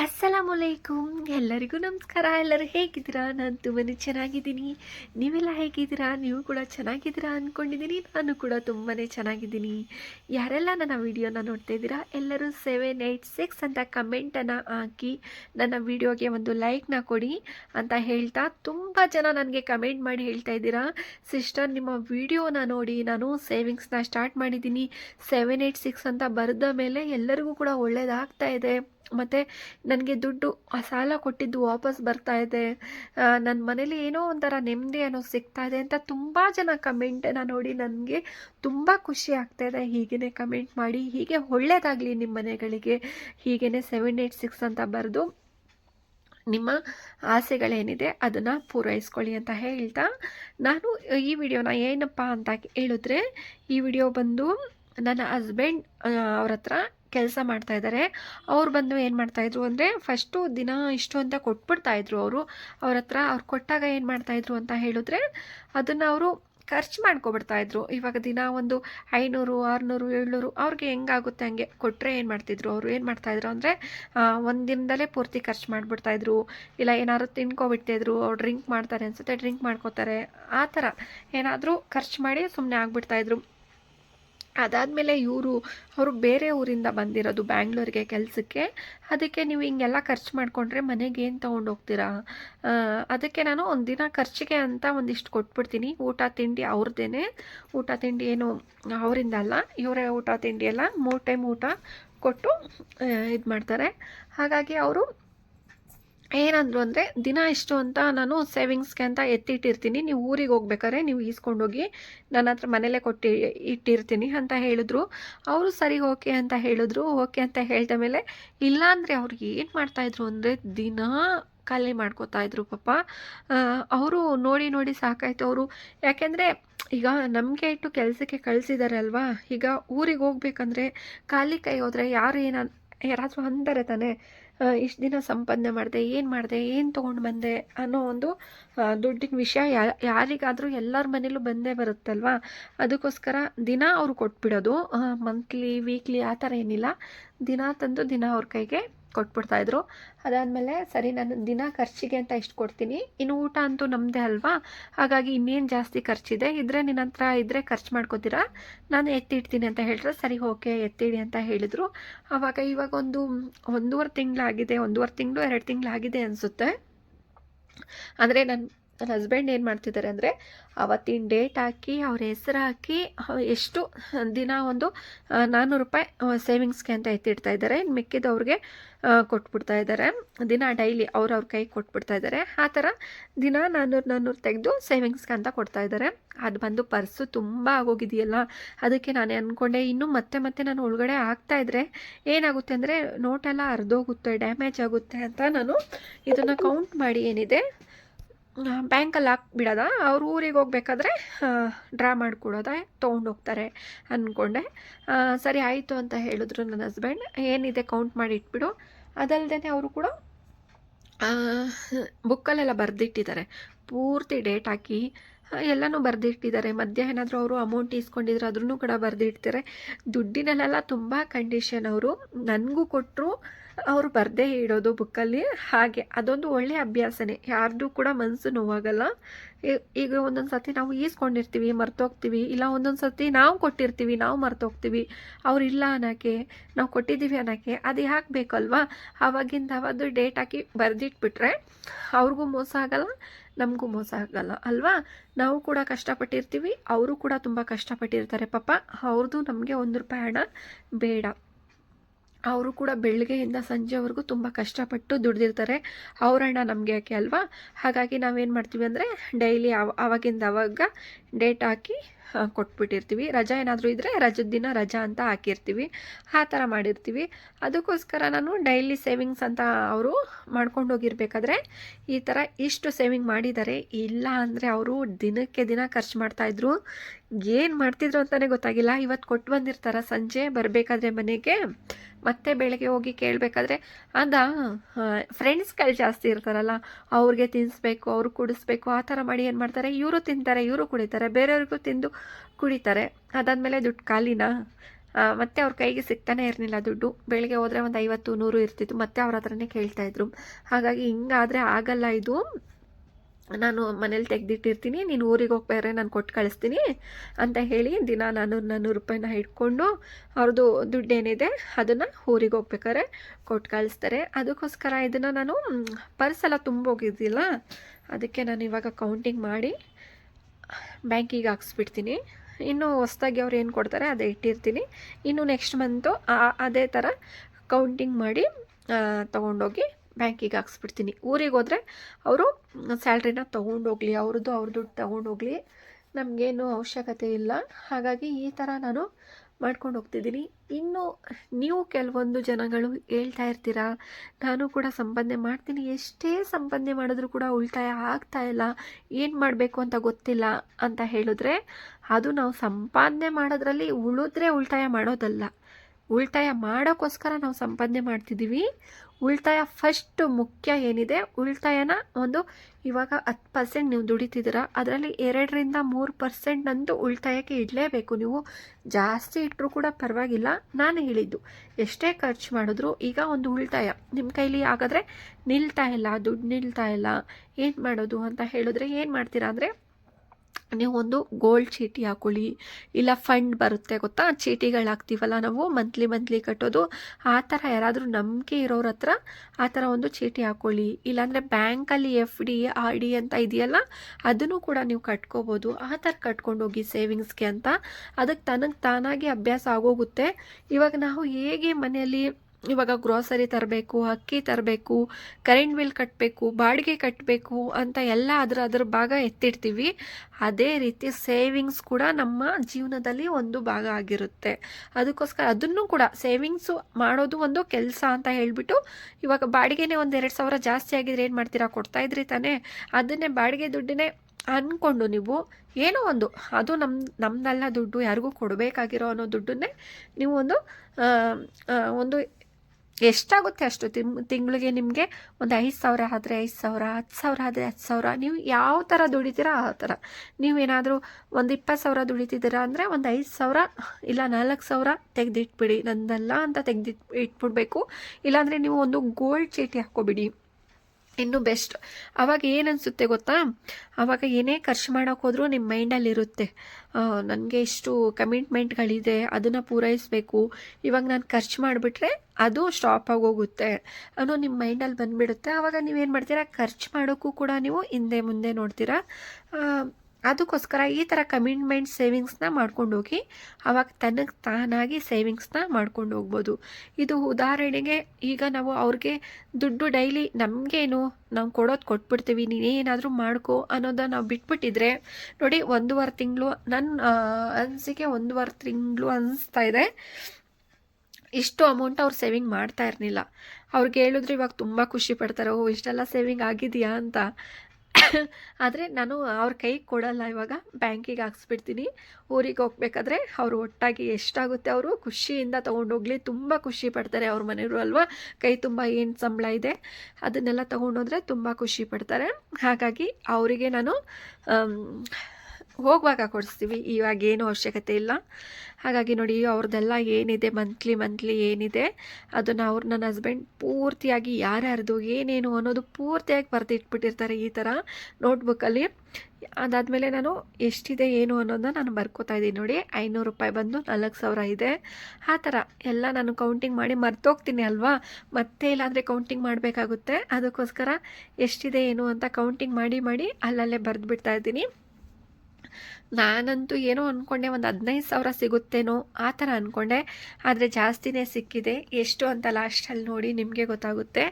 ಅಸ್ಸಲಾಮುಲೈಕುಮ್. ಎಲ್ಲರಿಗೂ ನಮಸ್ಕಾರ. ಎಲ್ಲರೂ ಹೇಗಿದ್ದೀರಾ? ನಾನು ತುಂಬಾ ಚೆನ್ನಾಗಿದ್ದೀನಿ. ನೀವೆಲ್ಲ ಹೇಗಿದ್ದೀರಾ? ನೀವು ಕೂಡ ಚೆನ್ನಾಗಿದ್ದೀರಾ ಅಂದ್ಕೊಂಡಿದ್ದೀನಿ ನಾನು ಕೂಡ ತುಂಬಾ ಚೆನ್ನಾಗಿದ್ದೀನಿ. ಯಾರೆಲ್ಲ ನನ್ನ ವೀಡಿಯೋನ ನೋಡ್ತಾ ಇದ್ದೀರಾ, ಎಲ್ಲರೂ ಸೆವೆನ್ ಏಯ್ಟ್ ಸಿಕ್ಸ್ ಅಂತ ಕಮೆಂಟನ್ನು ಹಾಕಿ ನನ್ನ ವಿಡಿಯೋಗೆ ಒಂದು ಲೈಕ್ನ ಕೊಡಿ ಅಂತ ಹೇಳ್ತಾ ತುಂಬ ಜನ ನನಗೆ ಕಮೆಂಟ್ ಮಾಡಿ ಹೇಳ್ತಾ ಇದ್ದೀರಾ. ಸಿಸ್ಟರ್ ನಿಮ್ಮ ವಿಡಿಯೋನ ನೋಡಿ ನಾನು ಸೇವಿಂಗ್ಸ್ನ ಸ್ಟಾರ್ಟ್ ಮಾಡಿದ್ದೀನಿ. ಸೆವೆನ್ ಏಯ್ಟ್ ಸಿಕ್ಸ್ ಅಂತ ಬರೆದ ಮೇಲೆ ಎಲ್ಲರಿಗೂ ಕೂಡ ಒಳ್ಳೆಯದಾಗ್ತಾ ಇದೆ. ಮತ್ತು ನನಗೆ ದುಡ್ಡು, ಆ ಸಾಲ ಕೊಟ್ಟಿದ್ದು ವಾಪಸ್ ಬರ್ತಾ ಇದೆ. ನನ್ನ ಮನೇಲಿ ಏನೋ ಒಂಥರ ನೆಮ್ಮದಿ ಅನ್ನೋ ಸಿಗ್ತಾ ಇದೆ ಅಂತ ತುಂಬ ಜನ ಕಮೆಂಟನ್ನು ನೋಡಿ ನನಗೆ ತುಂಬ ಖುಷಿ ಆಗ್ತಾ ಇದೆ. ಹೀಗೇ ಕಮೆಂಟ್ ಮಾಡಿ, ಹೀಗೆ ಒಳ್ಳೆಯದಾಗಲಿ ನಿಮ್ಮ ಮನೆಗಳಿಗೆ. ಹೀಗೇ ಸೆವೆನ್ ಏಯ್ಟ್ ಸಿಕ್ಸ್ ಅಂತ ಬರೆದು ನಿಮ್ಮ ಆಸೆಗಳೇನಿದೆ ಅದನ್ನು ಪೂರೈಸ್ಕೊಳ್ಳಿ ಅಂತ ಹೇಳ್ತಾ ನಾನು ಈ ವಿಡಿಯೋನ ಏನಪ್ಪ ಅಂತ ಹೇಳಿದ್ರೆ, ಈ ವಿಡಿಯೋ ಬಂದು ನನ್ನ ಹಸ್ಬೆಂಡ್ ಅವ್ರ ಹತ್ರ ಕೆಲಸ ಮಾಡ್ತಾ ಇದ್ದಾರೆ ಅವ್ರು ಬಂದು ಏನು ಮಾಡ್ತಾಯಿದ್ರು ಅಂದರೆ ಫಸ್ಟು ದಿನ ಇಷ್ಟು ಅಂತ ಕೊಟ್ಬಿಡ್ತಾಯಿದ್ರು ಅವರು. ಅವ್ರ ಹತ್ರ ಅವ್ರು ಕೊಟ್ಟಾಗ ಏನು ಮಾಡ್ತಾಯಿದ್ರು ಅಂತ ಹೇಳಿದ್ರೆ, ಅದನ್ನು ಅವರು ಖರ್ಚು ಮಾಡ್ಕೊಬಿಡ್ತಾಯಿದ್ರು ಇವಾಗ ದಿನ ಒಂದು ಐನೂರು, ಆರುನೂರು, ಏಳ್ನೂರು ಅವ್ರಿಗೆ ಹೆಂಗಾಗುತ್ತೆ ಹಂಗೆ ಕೊಟ್ಟರೆ ಏನು ಮಾಡ್ತಿದ್ರು ಅವರು? ಏನು ಮಾಡ್ತಾಯಿದ್ರು ಅಂದರೆ ಒಂದು ದಿನದಲ್ಲೇ ಪೂರ್ತಿ ಖರ್ಚು ಮಾಡಿಬಿಡ್ತಾಯಿದ್ರು ಇಲ್ಲ ಏನಾದ್ರು ತಿನ್ಕೊಬಿಡ್ತಿದ್ರು ಅವ್ರು ಡ್ರಿಂಕ್ ಮಾಡ್ತಾರೆ ಅನ್ಸುತ್ತೆ, ಡ್ರಿಂಕ್ ಮಾಡ್ಕೋತಾರೆ. ಆ ಥರ ಏನಾದರೂ ಖರ್ಚು ಮಾಡಿ ಸುಮ್ಮನೆ ಆಗಿಬಿಡ್ತಾಯಿದ್ರು ಅದಾದಮೇಲೆ ಇವರು, ಅವರು ಬೇರೆ ಊರಿಂದ ಬಂದಿರೋದು ಬ್ಯಾಂಗ್ಳೂರಿಗೆ ಕೆಲಸಕ್ಕೆ. ಅದಕ್ಕೆ ನೀವು ಹಿಂಗೆಲ್ಲ ಖರ್ಚು ಮಾಡಿಕೊಂಡ್ರೆ ಮನೆಗೆ ಏನು ತೊಗೊಂಡು ಹೋಗ್ತೀರಾ? ಅದಕ್ಕೆ ನಾನು ಒಂದು ದಿನ ಖರ್ಚಿಗೆ ಅಂತ ಒಂದಿಷ್ಟು ಕೊಟ್ಬಿಡ್ತೀನಿ. ಊಟ, ತಿಂಡಿ ಅವ್ರದ್ದೇ ಊಟ, ತಿಂಡಿ ಏನು ಅವರಿಂದ ಅಲ್ಲ. ಇವರೇ ಊಟ, ತಿಂಡಿ ಎಲ್ಲ ಮೂರು ಟೈಮ್ ಊಟ ಕೊಟ್ಟು ಇದು ಮಾಡ್ತಾರೆ. ಹಾಗಾಗಿ ಅವರು ಏನಂದ್ರು ಅಂದರೆ ದಿನ ಇಷ್ಟು ಅಂತ ನಾನು ಸೇವಿಂಗ್ಸ್ಗೆ ಅಂತ ಎತ್ತಿಟ್ಟಿರ್ತೀನಿ. ನೀವು ಊರಿಗೆ ಹೋಗ್ಬೇಕಾದ್ರೆ ನೀವು ಈಸ್ಕೊಂಡೋಗಿ ನನ್ನ ಹತ್ರ ಮನೇಲೇ ಕೊಟ್ಟು ಇಟ್ಟಿರ್ತೀನಿ ಅಂತ ಹೇಳಿದ್ರು. ಅವರು ಸರಿ ಓಕೆ ಅಂತ ಹೇಳಿದ್ರು. ಓಕೆ ಅಂತ ಹೇಳಿದ ಮೇಲೆ ಇಲ್ಲಾಂದರೆ ಅವ್ರಿಗೆ ಏನು ಮಾಡ್ತಾಯಿದ್ರು ಅಂದರೆ ದಿನ ಖಾಲಿ ಮಾಡ್ಕೋತಾ ಇದ್ರು ಪಾಪ. ಅವರು ನೋಡಿ ನೋಡಿ ಸಾಕಾಯ್ತು. ಅವರು ಯಾಕೆಂದರೆ ಈಗ ನಮಗೆ ಇಟ್ಟು ಕೆಲಸಕ್ಕೆ ಕಳಿಸಿದ್ದಾರೆ ಅಲ್ವಾ? ಈಗ ಊರಿಗೆ ಹೋಗ್ಬೇಕಂದ್ರೆ ಖಾಲಿ ಕೈ ಹೋದರೆ ಯಾರು ಏನ, ಯಾರಾದರೂ ಅಂತಾರೆ ತಾನೇ. ಇಷ್ಟು ದಿನ ಸಂಪಾದನೆ ಮಾಡಿದೆ, ಏನು ಮಾಡಿದೆ, ಏನು ತೊಗೊಂಡು ಬಂದೆ ಅನ್ನೋ ಒಂದು ದುಡ್ಡಿನ ವಿಷಯ ಯಾರಿಗಾದರೂ ಎಲ್ಲರ ಮನೇಲೂ ಬಂದೇ ಬರುತ್ತಲ್ವಾ? ಅದಕ್ಕೋಸ್ಕರ ದಿನ ಅವರು ಕೊಟ್ಬಿಡೋದು. ಮಂತ್ಲಿ ವೀಕ್ಲಿ ಆ ಥರ ಏನಿಲ್ಲ. ದಿನ ತಂದು ದಿನ ಅವ್ರ ಕೈಗೆ ಕೊಟ್ಬಿಡ್ತಾಯಿದ್ರು ಅದಾದಮೇಲೆ, ಸರಿ, ನಾನು ದಿನ ಖರ್ಚಿಗೆ ಅಂತ ಇಷ್ಟು ಕೊಡ್ತೀನಿ. ಇನ್ನು ಊಟ ಅಂತೂ ನಮ್ಮದೇ ಅಲ್ವಾ? ಹಾಗಾಗಿ ಇನ್ನೇನು ಜಾಸ್ತಿ ಖರ್ಚಿದೆ? ಇದ್ರೆ ನಿನ್ನ ಹತ್ರ ಇದ್ದರೆ ಖರ್ಚು ಮಾಡ್ಕೋತೀರಾ? ನಾನು ಎತ್ತಿಡ್ತೀನಿ ಅಂತ ಹೇಳಿದ್ರೆ ಸರಿ, ಓಕೆ, ಎತ್ತಿಡಿ ಅಂತ ಹೇಳಿದರು. ಆವಾಗ ಇವಾಗ ಒಂದು ಒಂದೂವರೆ ತಿಂಗಳಾಗಿದೆ, ಒಂದೂವರೆ ತಿಂಗಳು, ಎರಡು ತಿಂಗಳಾಗಿದೆ ಅನಿಸುತ್ತೆ. ಅಂದರೆ ನನ್ನ ನನ್ನ ಹಸ್ಬೆಂಡ್ ಏನು ಮಾಡ್ತಿದ್ದಾರೆ ಅಂದರೆ ಅವತ್ತಿನ ಡೇಟ್ ಹಾಕಿ, ಅವ್ರ ಹೆಸರು ಹಾಕಿ ಎಷ್ಟು ದಿನ ಒಂದು ನಾನ್ನೂರು ರೂಪಾಯಿ ಸೇವಿಂಗ್ಸ್ಗೆ ಅಂತ ಎತ್ತಿಡ್ತಾ ಇದ್ದಾರೆ. ಮಿಕ್ಕಿದವ್ರಿಗೆ ಕೊಟ್ಬಿಡ್ತಾ ಇದ್ದಾರೆ. ದಿನ ಡೈಲಿ ಅವ್ರವ್ರ ಕೈ ಕೊಟ್ಬಿಡ್ತಾ ಇದ್ದಾರೆ. ಆ ಥರ ದಿನ ನಾನ್ನೂರು ನಾನ್ನೂರು ತೆಗೆದು ಸೇವಿಂಗ್ಸ್ಗೆ ಅಂತ ಕೊಡ್ತಾ ಇದ್ದಾರೆ. ಅದು ಬಂದು ಪರ್ಸು ತುಂಬ ಆಗೋಗಿದೆಯಲ್ಲ, ಅದಕ್ಕೆ ನಾನು ಅಂದ್ಕೊಂಡೆ ಇನ್ನೂ ಮತ್ತೆ ಮತ್ತೆ ನಾನು ಒಳಗಡೆ ಇದ್ರೆ ಏನಾಗುತ್ತೆ ಅಂದರೆ ನೋಟೆಲ್ಲ ಅರ್ಧೋಗುತ್ತೆ ಡ್ಯಾಮೇಜ್ ಆಗುತ್ತೆ ಅಂತ ನಾನು ಇದನ್ನು ಕೌಂಟ್ ಮಾಡಿ ಏನಿದೆ. ಬ್ಯಾಂಕಲ್ಲಿ ಹಾಕ್ಬಿಡೋದ? ಅವ್ರ ಊರಿಗೆ ಹೋಗ್ಬೇಕಾದ್ರೆ ಡ್ರಾ ಮಾಡಿಕೊಡೋದ? ತೊಗೊಂಡೋಗ್ತಾರೆ ಅಂದ್ಕೊಂಡೆ ಸರಿ ಆಯಿತು ಅಂತ ಹೇಳಿದ್ರು ನನ್ನ ಹಸ್ಬೆಂಡ್ ಏನಿದೆ ಕೌಂಟ್ ಮಾಡಿ ಇಟ್ಬಿಡು. ಅದಲ್ಲದೆ ಅವರು ಕೂಡ ಬುಕ್ಕಲ್ಲೆಲ್ಲ ಬರೆದಿಟ್ಟಿದ್ದಾರೆ. ಪೂರ್ತಿ ಡೇಟ್ ಹಾಕಿ ಎಲ್ಲನೂ ಬರೆದಿಟ್ಟಿದ್ದಾರೆ. ಮಧ್ಯ ಏನಾದರೂ ಅವರು ಅಮೌಂಟ್ ಇಸ್ಕೊಂಡಿದ್ರು ಅದನ್ನು ಕೂಡ ಬರೆದಿಡ್ತಾರೆ. ದುಡ್ಡಿನಲ್ಲೆಲ್ಲ ತುಂಬ ಕಂಡೀಷನ್ ಅವರು. ನನಗೂ ಕೊಟ್ಟರು ಅವರು ಬರದೇ ಇಡೋದು ಬುಕ್ಕಲ್ಲಿ ಹಾಗೆ ಅದೊಂದು ಒಳ್ಳೆಯ ಅಭ್ಯಾಸನೇ. ಯಾರ್ದು ಕೂಡ ಮನಸ್ಸು ನೋವಾಗಲ್ಲ. ಈಗ ಒಂದೊಂದು ಸತಿ ನಾವು ಈಸ್ಕೊಂಡಿರ್ತೀವಿ, ಮರ್ತೋಗ್ತೀವಿ, ಇಲ್ಲ ಒಂದೊಂದು ಸತಿ ನಾವು ಕೊಟ್ಟಿರ್ತೀವಿ, ನಾವು ಮರ್ತೋಗ್ತೀವಿ. ಇಲ್ಲ ಅನ್ನೋಕ್ಕೆ ನಾವು ಕೊಟ್ಟಿದ್ದೀವಿ ಅನ್ನೋಕ್ಕೆ ಅದು ಯಾಕೆ ಬೇಕಲ್ವಾ? ಆವಾಗಿಂದ ಅವಾಗದು ಡೇಟ್ ಹಾಕಿ ಬರೆದಿಟ್ಬಿಟ್ರೆ ಅವ್ರಿಗೂ ಮೋಸ ಆಗಲ್ಲ, ನಮಗೂ ಮೋಸ ಆಗಲ್ಲ, ಅಲ್ವಾ? ನಾವು ಕೂಡ ಕಷ್ಟಪಟ್ಟಿರ್ತೀವಿ, ಅವರು ಕೂಡ ತುಂಬ ಕಷ್ಟಪಟ್ಟಿರ್ತಾರೆ ಪಾಪ. ಅವ್ರದ್ದು ನಮಗೆ ಒಂದು ರೂಪಾಯಿ ಹಣ ಬೇಡ. ಅವರು ಕೂಡ ಬೆಳಗ್ಗೆಯಿಂದ ಸಂಜೆವರೆಗೂ ತುಂಬ ಕಷ್ಟಪಟ್ಟು ದುಡ್ದಿರ್ತಾರೆ. ಅವರಣ್ಣ ನಮಗೆ ಯಾಕೆ ಅಲ್ವಾ? ಹಾಗಾಗಿ ನಾವೇನು ಮಾಡ್ತೀವಿ ಅಂದರೆ ಡೈಲಿ ಅವ, ಅವಾಗಿಂದ ಅವಾಗ ಡೇಟ್ ಹಾಕಿ ಕೊಟ್ಬಿಟ್ಟಿರ್ತೀವಿ. ರಜಾ ಏನಾದರೂ ಇದ್ದರೆ ರಜದ ದಿನ ರಜಾ ಅಂತ ಹಾಕಿರ್ತೀವಿ. ಆ ಥರ ಮಾಡಿರ್ತೀವಿ. ಅದಕ್ಕೋಸ್ಕರ ನಾನು ಡೈಲಿ ಸೇವಿಂಗ್ಸ್ ಅಂತ ಅವರು ಮಾಡ್ಕೊಂಡು ಹೋಗಿರ್ಬೇಕಾದ್ರೆ ಈ ಥರ ಇಷ್ಟು ಸೇವಿಂಗ್ ಮಾಡಿದ್ದಾರೆ ಇಲ್ಲ ಅಂದರೆ ಅವರು ದಿನಕ್ಕೆ ದಿನ ಖರ್ಚು ಮಾಡ್ತಾಯಿದ್ರು ಏನು ಮಾಡ್ತಿದ್ರು ಅಂತಲೇ ಗೊತ್ತಾಗಿಲ್ಲ. ಇವತ್ತು ಕೊಟ್ಟು ಬಂದಿರ್ತಾರ. ಸಂಜೆ ಬರಬೇಕಾದ್ರೆ ಮನೆಗೆ. ಮತ್ತೆ ಬೆಳಗ್ಗೆ ಹೋಗಿ ಕೇಳಬೇಕಾದ್ರೆ, ಅದ ಫ್ರೆಂಡ್ಸ್ಗಳು ಜಾಸ್ತಿ ಇರ್ತಾರಲ್ಲ, ಅವ್ರಿಗೆ ತಿನ್ನಿಸ್ಬೇಕು ಅವ್ರು ಕುಡಿಸ್ಬೇಕು, ಆ ಥರ ಮಾಡಿ ಏನು ಮಾಡ್ತಾರೆ? ಇವರು ತಿಂತಾರೆ, ಇವರು ಕುಡಿತಾರೆ, ಬೇರೆಯವ್ರಿಗೂ ತಿಂದು ಕುಡಿತಾರೆ. ಅದಾದಮೇಲೆ ದುಡ್ಡು ಖಾಲಿನ? ಮತ್ತೆ ಅವ್ರ ಕೈಗೆ ಸಿಗ್ತಾನೆ ಇರಲಿಲ್ಲ ದುಡ್ಡು. ಬೆಳಗ್ಗೆ ಹೋದರೆ ಒಂದು ಐವತ್ತು, ನೂರು ಇರ್ತಿತ್ತು, ಮತ್ತೆ ಅವ್ರ ಹತ್ರನೇ ಕೇಳ್ತಾಯಿದ್ರು ಹಾಗಾಗಿ ಹಿಂಗಾದರೆ ಆಗಲ್ಲ ಇದು. ನಾನು ಮನೇಲಿ ತೆಗೆದಿಟ್ಟಿರ್ತೀನಿ, ನೀನು ಊರಿಗೆ ಹೋಗ್ಬೇಕಾದ್ರೆ ನಾನು ಕೊಟ್ಟು ಕಳಿಸ್ತೀನಿ ಅಂತ ಹೇಳಿ ದಿನ ನಾನು ನಾನ್ನೂರು ರೂಪಾಯಿನ ಇಟ್ಕೊಂಡು ಅವ್ರದ್ದು ದುಡ್ಡು ಏನಿದೆ ಅದನ್ನು ಊರಿಗೆ ಹೋಗ್ಬೇಕಾದ್ರೆ ಕೊಟ್ಟು ಕಳಿಸ್ತಾರೆ. ಅದಕ್ಕೋಸ್ಕರ ಇದನ್ನು ನಾನು ಪರ್ಸೆಲ್ಲ ತುಂಬೋಗಿದ್ದಿಲ್ಲ, ಅದಕ್ಕೆ ನಾನು ಇವಾಗ ಕೌಂಟಿಂಗ್ ಮಾಡಿ ಬ್ಯಾಂಕಿಗೆ ಹಾಕ್ಸ್ಬಿಡ್ತೀನಿ. ಇನ್ನು ಹೊಸ್ದಾಗಿ ಅವ್ರು ಏನು ಕೊಡ್ತಾರೆ ಅದೇ ಇಟ್ಟಿರ್ತೀನಿ. ಇನ್ನು ನೆಕ್ಸ್ಟ್ ಮಂತು ಅದೇ ಥರ ಕೌಂಟಿಂಗ್ ಮಾಡಿ ತೊಗೊಂಡೋಗಿ ಬ್ಯಾಂಕಿಗೆ ಹಾಕ್ಸ್ಬಿಡ್ತೀನಿ. ಊರಿಗೆ ಹೋದರೆ ಅವರು ಸ್ಯಾಲ್ರಿನ ತೊಗೊಂಡೋಗ್ಲಿ ಅವ್ರದ್ದು ಅವ್ರ ದುಡ್ಡು ತೊಗೊಂಡೋಗ್ಲಿ ನಮಗೇನು ಅವಶ್ಯಕತೆ ಇಲ್ಲ. ಹಾಗಾಗಿ ಈ ಥರ ನಾನು ಮಾಡ್ಕೊಂಡು ಹೋಗ್ತಿದ್ದೀನಿ. ಇನ್ನು ನೀವು ಕೆಲವೊಂದು ಜನಗಳು ಹೇಳ್ತಾ ಇರ್ತೀರ, ನಾನು ಕೂಡ ಸಂಪಾದನೆ ಮಾಡ್ತೀನಿ, ಎಷ್ಟೇ ಸಂಪಾದನೆ ಮಾಡಿದ್ರೂ ಕೂಡ ಉಳಿತಾಯ ಆಗ್ತಾ ಇಲ್ಲ, ಏನು ಮಾಡಬೇಕು ಅಂತ ಗೊತ್ತಿಲ್ಲ ಅಂತ ಹೇಳಿದ್ರೆ, ಅದು ನಾವು ಸಂಪಾದನೆ ಮಾಡೋದ್ರಲ್ಲಿ ಉಳಿದ್ರೆ ಉಳಿತಾಯ ಮಾಡೋದಲ್ಲ. ಉಳಿತಾಯ ಮಾಡೋಕ್ಕೋಸ್ಕರ ನಾವು ಸಂಪಾದನೆ ಮಾಡ್ತಿದ್ದೀವಿ. ಉಳಿತಾಯ ಫಸ್ಟ್ ಮುಖ್ಯ ಏನಿದೆ? ಉಳಿತಾಯನ ಒಂದು ಇವಾಗ ಹತ್ತು ಪರ್ಸೆಂಟ್ ನೀವು ದುಡಿತಿದ್ದೀರಾ, ಅದರಲ್ಲಿ ಎರಡರಿಂದ ಮೂರು ಪರ್ಸೆಂಟ್ ಅಂತೂ ಉಳಿತಾಯಕ್ಕೆ ಇಡಲೇಬೇಕು. ನೀವು ಜಾಸ್ತಿ ಇಟ್ಟರೂ ಕೂಡ ಪರವಾಗಿಲ್ಲ. ನಾನು ಹೇಳಿದ್ದು, ಎಷ್ಟೇ ಖರ್ಚು ಮಾಡಿದ್ರು ಈಗ ಒಂದು ಉಳಿತಾಯ. ನಿಮ್ಮ ಕೈಲಿ ಹಾಗಾದರೆ ನಿಲ್ತಾ ಇಲ್ಲ, ದುಡ್ಡು ನಿಲ್ತಾ ಇಲ್ಲ. ಏನು ಮಾಡೋದು ಅಂತ ಹೇಳಿದ್ರೆ ಏನು ಮಾಡ್ತೀರಾ ಅಂದರೆ ನೀವು ಒಂದು ಗೋಲ್ಡ್ ಚೀಟಿ ಹಾಕೊಳ್ಳಿ. ಇಲ್ಲ ಫಂಡ್ ಬರುತ್ತೆ ಗೊತ್ತಾ? ಚೀಟಿಗಳು ಹಾಕ್ತೀವಲ್ಲ ನಾವು ಮಂತ್ಲಿ ಮಂತ್ಲಿ ಕಟ್ಟೋದು. ಆ ಥರ ಯಾರಾದರೂ ನಂಬಿಕೆ ಇರೋರ ಹತ್ರ ಆ ಥರ ಒಂದು ಚೀಟಿ ಹಾಕೊಳ್ಳಿ. ಇಲ್ಲಾಂದರೆ ಬ್ಯಾಂಕಲ್ಲಿ ಎಫ್ ಡಿ ಆರ್ ಡಿ ಅಂತ ಇದೆಯಲ್ಲ, ಅದನ್ನು ಕೂಡ ನೀವು ಕಟ್ಕೋಬೋದು. ಆ ಥರ ಕಟ್ಕೊಂಡು ಹೋಗಿ ಸೇವಿಂಗ್ಸ್ಗೆ ಅಂತ. ಅದಕ್ಕೆ ತನಗೆ ತಾನಾಗಿ ಅಭ್ಯಾಸ ಆಗೋಗುತ್ತೆ. ಇವಾಗ ನಾವು ಹೇಗೆ ಮನೆಯಲ್ಲಿ ಇವಾಗ ಗ್ರೋಸರಿ ತರಬೇಕು, ಅಕ್ಕಿ ತರಬೇಕು, ಕರೆಂಟ್ ಬಿಲ್ ಕಟ್ಟಬೇಕು ಬಾಡಿಗೆ ಕಟ್ಟಬೇಕು ಅಂತ ಎಲ್ಲ ಅದರ ಅದ್ರ ಭಾಗ ಎತ್ತಿಡ್ತೀವಿ. ಅದೇ ರೀತಿ ಸೇವಿಂಗ್ಸ್ ಕೂಡ ನಮ್ಮ ಜೀವನದಲ್ಲಿ ಒಂದು ಭಾಗ ಆಗಿರುತ್ತೆ. ಅದಕ್ಕೋಸ್ಕರ ಅದನ್ನು ಕೂಡ ಸೇವಿಂಗ್ಸು ಮಾಡೋದು ಒಂದು ಕೆಲಸ ಅಂತ ಹೇಳಿಬಿಟ್ಟು ಇವಾಗ ಬಾಡಿಗೆನೇ ಒಂದು ಎರಡು ಸಾವಿರ ಜಾಸ್ತಿ ಆಗಿದ್ರೆ ಏನು ಮಾಡ್ತೀರಾ? ಕೊಡ್ತಾ ಇದ್ರಿ ತಾನೇ. ಅದನ್ನೇ ಬಾಡಿಗೆ ದುಡ್ಡನ್ನೇ ಅಂದ್ಕೊಂಡು ನೀವು ಏನೋ ಒಂದು, ಅದು ನಮ್ಮ ನಮ್ಮದಲ್ಲ ದುಡ್ಡು, ಯಾರಿಗೂ ಕೊಡಬೇಕಾಗಿರೋ ಅನ್ನೋ ದುಡ್ಡನ್ನೇ ನೀವು ಒಂದು ಒಂದು ಎಷ್ಟಾಗುತ್ತೆ ಅಷ್ಟು ತಿಂಗ್ ತಿಂಗಳಿಗೆ ನಿಮಗೆ? ಒಂದು ಐದು ಸಾವಿರ ಆದರೆ ಐದು ಸಾವಿರ, ಹತ್ತು ಸಾವಿರ ಆದರೆ ಹತ್ತು ಸಾವಿರ. ನೀವು ಯಾವ ಥರ ದುಡಿತೀರಾ ಆ ಥರ ನೀವೇನಾದರೂ ಒಂದು ಇಪ್ಪತ್ತು ಸಾವಿರ ದುಡಿತಿದ್ದೀರಾ ಅಂದರೆ ಒಂದು ಐದು ಸಾವಿರ, ಇಲ್ಲ ನಾಲ್ಕು ಸಾವಿರ ತೆಗೆದಿಟ್ಬಿಡಿ. ನಂದಲ್ಲ ಅಂತ ತೆಗೆದಿಟ್, ಇಟ್ಬಿಡ್ಬೇಕು. ಇಲ್ಲಾಂದರೆ ನೀವು ಒಂದು ಗೋಲ್ಡ್ ಚೀಟಿ ಹಾಕ್ಕೊಬಿಡಿ ಇನ್ನೂ ಬೆಸ್ಟ್ ಅವಾಗ ಏನು ಗೊತ್ತಾ? ಅವಾಗ ಏನೇ ಖರ್ಚು ಮಾಡೋಕೆ ಹೋದರೂ ನಿಮ್ಮ ಮೈಂಡಲ್ಲಿ ಇರುತ್ತೆ. ನನಗೆ ಇಷ್ಟು ಕಮಿಟ್ಮೆಂಟ್ಗಳಿದೆ ಅದನ್ನು ಪೂರೈಸಬೇಕು. ಇವಾಗ ನಾನು ಖರ್ಚು ಮಾಡಿಬಿಟ್ರೆ ಅದು ಸ್ಟಾಪ್ ಆಗೋಗುತ್ತೆ ಅನ್ನೋ ನಿಮ್ಮ ಮೈಂಡಲ್ಲಿ ಬಂದುಬಿಡುತ್ತೆ. ಆವಾಗ ನೀವೇನು ಮಾಡ್ತೀರಾ? ಖರ್ಚು ಮಾಡೋಕ್ಕೂ ಕೂಡ ನೀವು ಹಿಂದೆ ಮುಂದೆ ನೋಡ್ತೀರಾ. ಅದಕ್ಕೋಸ್ಕರ ಈ ಥರ ಕಮಿಟ್ಮೆಂಟ್ ಸೇವಿಂಗ್ಸ್ನ ಮಾಡ್ಕೊಂಡು ಹೋಗಿ ಆವಾಗ ತನಗೆ ತಾನಾಗಿ ಸೇವಿಂಗ್ಸ್ನ ಮಾಡ್ಕೊಂಡು ಹೋಗ್ಬೋದು. ಇದು ಉದಾಹರಣೆಗೆ ಈಗ ನಾವು ಅವ್ರಿಗೆ ದುಡ್ಡು ಡೈಲಿ ನಮಗೇನು, ನಾವು ಕೊಡೋದು ಕೊಟ್ಬಿಡ್ತೀವಿ ನೀನೇನಾದರೂ ಮಾಡ್ಕೋ ಅನ್ನೋದನ್ನ ನಾವು ಬಿಟ್ಬಿಟ್ಟಿದ್ರೆ, ನೋಡಿ ಒಂದೂವರೆ ತಿಂಗಳು ನನ್ನ ಅನಿಸಿಕೆ ಒಂದೂವರೆ ತಿಂಗಳು ಅನಿಸ್ತಾ ಇದೆ. ಇಷ್ಟು ಅಮೌಂಟ್ ಅವ್ರು ಸೇವಿಂಗ್ ಮಾಡ್ತಾ ಇರಲಿಲ್ಲ. ಅವ್ರಿಗೆ ಹೇಳಿದ್ರೆ ಇವಾಗ ತುಂಬ ಖುಷಿ ಪಡ್ತಾರೆ, ಓ, ಇಷ್ಟೆಲ್ಲ ಸೇವಿಂಗ್ ಆಗಿದೆಯಾ ಅಂತ. ಆದರೆ ನಾನು ಅವ್ರ ಕೈಗೆ ಕೊಡಲ್ಲ ಇವಾಗ, ಬ್ಯಾಂಕಿಗೆ ಹಾಕ್ಸ್ಬಿಡ್ತೀನಿ. ಊರಿಗೆ ಹೋಗ್ಬೇಕಾದ್ರೆ ಅವರು ಒಟ್ಟಾಗಿ ಎಷ್ಟಾಗುತ್ತೆ ಅವರು ಖುಷಿಯಿಂದ ತೊಗೊಂಡೋಗ್ಲಿ, ತುಂಬ ಖುಷಿ ಪಡ್ತಾರೆ ಅವ್ರ ಮನೆಯವರು ಅಲ್ವಾ? ಕೈ ತುಂಬ ಏನು ಸಂಬಳ ಇದೆ, ಅದನ್ನೆಲ್ಲ ತೊಗೊಂಡೋದ್ರೆ ತುಂಬ ಖುಷಿ ಪಡ್ತಾರೆ. ಹಾಗಾಗಿ ಅವರಿಗೆ ನಾನು ಹೋಗುವಾಗ ಕೊಡಿಸ್ತೀವಿ. ಇವಾಗ ಏನೂ ಅವಶ್ಯಕತೆ ಇಲ್ಲ. ಹಾಗಾಗಿ ನೋಡಿ, ಅವ್ರದ್ದೆಲ್ಲ ಏನಿದೆ? ಮಂತ್ಲಿ ಮಂತ್ಲಿ ಏನಿದೆ? ಅದನ್ನು ಅವ್ರು, ನನ್ನ ಹಸ್ಬೆಂಡ್ ಪೂರ್ತಿಯಾಗಿ ಯಾರ್ಯಾರ್ದು, ಏನೇನು ಅನ್ನೋದು ಪೂರ್ತಿಯಾಗಿ ಬರೆದಿಟ್ಬಿಟ್ಟಿರ್ತಾರೆ ಈ ಥರ ನೋಟ್ಬುಕ್ಕಲ್ಲಿ ಅದಾದಮೇಲೆ ನಾನು ಎಷ್ಟಿದೆ, ಏನು ಅನ್ನೋದನ್ನ ನಾನು ಬರ್ಕೋತಾ ಇದ್ದೀನಿ ನೋಡಿ. ಐನೂರು ರೂಪಾಯಿ ಬಂದು ನಾಲ್ಕು ಸಾವಿರ ಇದೆ. ಆ ಥರ ಎಲ್ಲ ನಾನು ಕೌಂಟಿಂಗ್ ಮಾಡಿ ಮರ್ತೋಗ್ತೀನಿ ಅಲ್ವಾ? ಮತ್ತೆ ಇಲ್ಲಾಂದರೆ ಕೌಂಟಿಂಗ್ ಮಾಡಬೇಕಾಗುತ್ತೆ. ಅದಕ್ಕೋಸ್ಕರ ಎಷ್ಟಿದೆ, ಏನು ಅಂತ ಕೌಂಟಿಂಗ್ ಮಾಡಿ ಮಾಡಿ ಅಲ್ಲಲ್ಲೇ ಬರೆದು ಬಿಡ್ತಾ ಇದ್ದೀನಿ. ನಾನಂತೂ ಏನೋ ಅಂದ್ಕೊಂಡೆ ಒಂದು ಹದಿನೈದು ಸಾವಿರ ಸಿಗುತ್ತೇನೋ ಆ ಥರ ಅಂದ್ಕೊಂಡೆ ಆದರೆ ಜಾಸ್ತಿನೇ ಸಿಕ್ಕಿದೆ. ಎಷ್ಟು ಅಂತ ಲಾಸ್ಟಲ್ಲಿ ನೋಡಿ ನಿಮಗೆ ಗೊತ್ತಾಗುತ್ತೆ.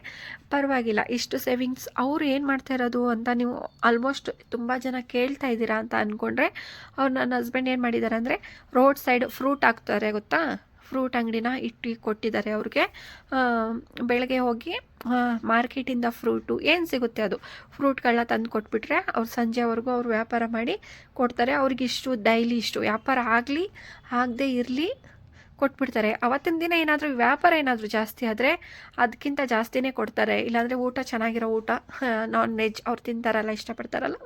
ಪರವಾಗಿಲ್ಲ, ಇಷ್ಟು ಸೇವಿಂಗ್ಸ್ ಅವರು ಏನು ಮಾಡ್ತಾ ಇರೋದು ಅಂತ ನೀವು ಆಲ್ಮೋಸ್ಟ್ ತುಂಬ ಜನ ಕೇಳ್ತಾ ಇದ್ದೀರಾ ಅಂತ ಅಂದ್ಕೊಂಡ್ರೆ ಅವ್ರು ನನ್ನ ಹಸ್ಬೆಂಡ್ ಏನು ಮಾಡಿದ್ದಾರೆ ಅಂದರೆ ರೋಡ್ ಸೈಡ್ ಫ್ರೂಟ್ ಹಾಕ್ತಾರೆ, ಗೊತ್ತಾ? ಫ್ರೂಟ್ ಅಂಗಡಿನ ಇಟ್ಟು ಕೊಟ್ಟಿದ್ದಾರೆ ಅವ್ರಿಗೆ. ಬೆಳಗ್ಗೆ ಹೋಗಿ ಮಾರ್ಕೆಟಿಂದ ಫ್ರೂಟು, ಏನು ಸಿಗುತ್ತೆ ಅದು? ಫ್ರೂಟ್ಗಳನ್ನ ತಂದು ಕೊಟ್ಬಿಟ್ರೆ ಅವ್ರು ಸಂಜೆವರೆಗೂ ಅವ್ರು ವ್ಯಾಪಾರ ಮಾಡಿ ಕೊಡ್ತಾರೆ. ಅವ್ರಿಗೆ ಇಷ್ಟು, ಡೈಲಿ ಇಷ್ಟು. ವ್ಯಾಪಾರ ಆಗಲಿ, ಆಗದೆ ಇರಲಿ ಕೊಟ್ಬಿಡ್ತಾರೆ. ಅವತ್ತಿನ ದಿನ ಏನಾದರೂ ವ್ಯಾಪಾರ ಏನಾದರೂ ಜಾಸ್ತಿ ಆದರೆ ಅದಕ್ಕಿಂತ ಜಾಸ್ತಿನೇ ಕೊಡ್ತಾರೆ. ಇಲ್ಲಾಂದರೆ ಊಟ ಚೆನ್ನಾಗಿರೋ ಊಟ ನಾನ್ ವೆಜ್ ಅವ್ರು ತಿಂತಾರಲ್ಲ, ಇಷ್ಟಪಡ್ತಾರಲ್ಲ?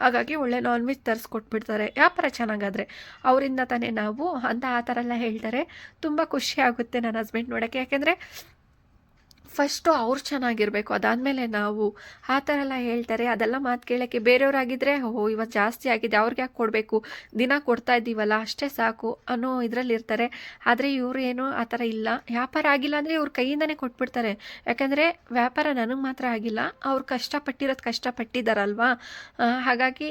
ಹಾಗಾಗಿ ಒಳ್ಳೆ ನಾನ್ ವೆಜ್ ತರಿಸ್ಕೊಟ್ಬಿಡ್ತಾರೆ. ವ್ಯಾಪಾರ ಚೆನ್ನಾಗಾದರೆ. ಅವರಿಂದ ತಾನೇ ನಾವು, ಅಂತ ಆ ಥರ ಎಲ್ಲ ಹೇಳ್ತಾರೆ. ತುಂಬ ಖುಷಿ ಆಗುತ್ತೆ ನನ್ನ ಹಸ್ಬೆಂಡ್ ನೋಡೋಕ್ಕೆ. ಯಾಕೆಂದರೆ ಫಸ್ಟು ಅವ್ರು ಚೆನ್ನಾಗಿರಬೇಕು. ಅದಾದಮೇಲೆ ನಾವು ಆ ಥರ ಎಲ್ಲ ಹೇಳ್ತಾರೆ. ಅದೆಲ್ಲ ಮಾತು ಕೇಳೋಕ್ಕೆ ಬೇರೆಯವರಾಗಿದ್ದರೆ ಓಹೋ ಇವತ್ತು ಜಾಸ್ತಿ ಆಗಿದೆ, ಅವ್ರಿಗೆ ಯಾಕೆ ಕೊಡಬೇಕು? ದಿನ ಕೊಡ್ತಾ ಇದ್ದೀವಲ್ಲ, ಅಷ್ಟೇ ಸಾಕು ಅನ್ನೋ ಇದರಲ್ಲಿ ಇರ್ತಾರೆ ಆದರೆ ಇವರು ಏನು ಆ ಥರ ಇಲ್ಲ. ವ್ಯಾಪಾರ ಆಗಿಲ್ಲ ಅಂದರೆ ಇವ್ರ ಕೈಯಿಂದನೇ ಕೊಟ್ಬಿಡ್ತಾರೆ. ಯಾಕಂದರೆ ವ್ಯಾಪಾರ ನನಗೆ ಮಾತ್ರ ಆಗಿಲ್ಲ. ಅವ್ರು ಕಷ್ಟಪಟ್ಟಿರೋದು ಕಷ್ಟಪಟ್ಟಿದ್ದಾರಲ್ವಾ ಹಾಗಾಗಿ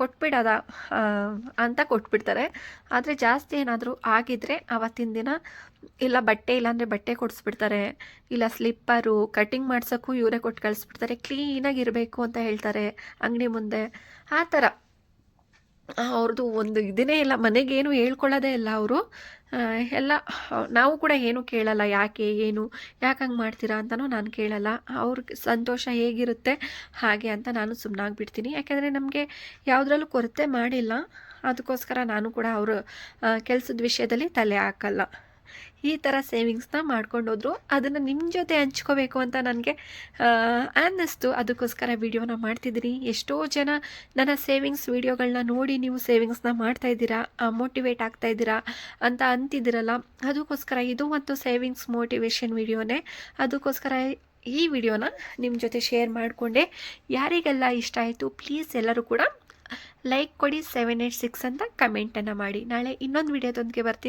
ಕೊಟ್ಬಿಡೋದ ಅಂತ ಕೊಟ್ಬಿಡ್ತಾರೆ. ಆದರೆ ಜಾಸ್ತಿ ಏನಾದರೂ ಆಗಿದ್ದರೆ ಆವತ್ತಿನ ದಿನ ಇಲ್ಲ, ಬಟ್ಟೆ ಇಲ್ಲಾಂದರೆ ಬಟ್ಟೆ ಕೊಡಿಸ್ಬಿಡ್ತಾರೆ. ಇಲ್ಲ ಸ್ಲಿಪ್ಪರು ಕಟಿಂಗ್ ಮಾಡ್ಸೋಕ್ಕೂ ಇವರೇ ಕೊಟ್ಟು ಕಳಿಸ್ಬಿಡ್ತಾರೆ. ಕ್ಲೀನಾಗಿ ಇರಬೇಕು ಅಂತ ಹೇಳ್ತಾರೆ ಅಂಗಡಿ ಮುಂದೆ. ಆ ಥರ. ಅವ್ರದ್ದು ಒಂದು ಇದನ್ನೇ ಇಲ್ಲ. ಮನೆಗೇನು ಹೇಳ್ಕೊಳ್ಳೋದೇ ಇಲ್ಲ ಅವರು. ಎಲ್ಲ, ನಾವು ಕೂಡ ಏನು ಕೇಳಲ್ಲ. ಯಾಕೆ, ಏನು, ಯಾಕೆ ಹಂಗೆ ಮಾಡ್ತೀರಾ ಅಂತಲೂ ನಾನು ಕೇಳಲ್ಲ. ಅವ್ರಿಗೆ ಸಂತೋಷ ಹೇಗಿರುತ್ತೆ, ಹಾಗೆ ಅಂತ ನಾನು ಸುಮ್ಮನಾಗ್ಬಿಡ್ತೀನಿ ಯಾಕೆಂದರೆ ನಮಗೆ ಯಾವುದ್ರಲ್ಲೂ ಕೊರತೆ ಮಾಡಿಲ್ಲ. ಅದಕ್ಕೋಸ್ಕರ ನಾನು ಕೂಡ ಅವರು ಕೆಲಸದ ವಿಷಯದಲ್ಲಿ ತಲೆ ಹಾಕಲ್ಲ. ಈ ಥರ ಸೇವಿಂಗ್ಸ್ನ ಮಾಡ್ಕೊಂಡೋದ್ರು ಅದನ್ನು ನಿಮ್ಮ ಜೊತೆ ಹಂಚ್ಕೋಬೇಕು ಅಂತ ನನಗೆ ಅನ್ನಿಸ್ತು. ಅದಕ್ಕೋಸ್ಕರ ವೀಡಿಯೋನ ಮಾಡ್ತಿದ್ದೀನಿ ಎಷ್ಟೋ ಜನ ನನ್ನ ಸೇವಿಂಗ್ಸ್ ವೀಡಿಯೋಗಳನ್ನ ನೋಡಿ ನೀವು ಸೇವಿಂಗ್ಸ್ನ ಮಾಡ್ತಾ ಇದ್ದೀರಾ ಮೋಟಿವೇಟ್ ಆಗ್ತಾ ಇದ್ದೀರಾ ಅಂತ ಅಂತಿದ್ದೀರಲ್ಲ, ಅದಕ್ಕೋಸ್ಕರ ಇದು ಒಂದು ಸೇವಿಂಗ್ಸ್ ಮೋಟಿವೇಶನ್ ವಿಡಿಯೋನೇ. ಅದಕ್ಕೋಸ್ಕರ ಈ ವಿಡಿಯೋನ ನಿಮ್ಮ ಜೊತೆ ಶೇರ್ ಮಾಡಿಕೊಂಡೆ. ಯಾರಿಗೆಲ್ಲ ಇಷ್ಟ ಆಯಿತು ಪ್ಲೀಸ್ ಎಲ್ಲರೂ ಕೂಡ ಲೈಕ್ ಕೊಡಿ. ಸೆವೆನ್ ಏಯ್ಟ್ ಸಿಕ್ಸ್ ಅಂತ ಕಮೆಂಟನ್ನು ಮಾಡಿ. ನಾಳೆ ಇನ್ನೊಂದು ವಿಡಿಯೋದೊಂದಿಗೆ ಬರ್ತೀನಿ.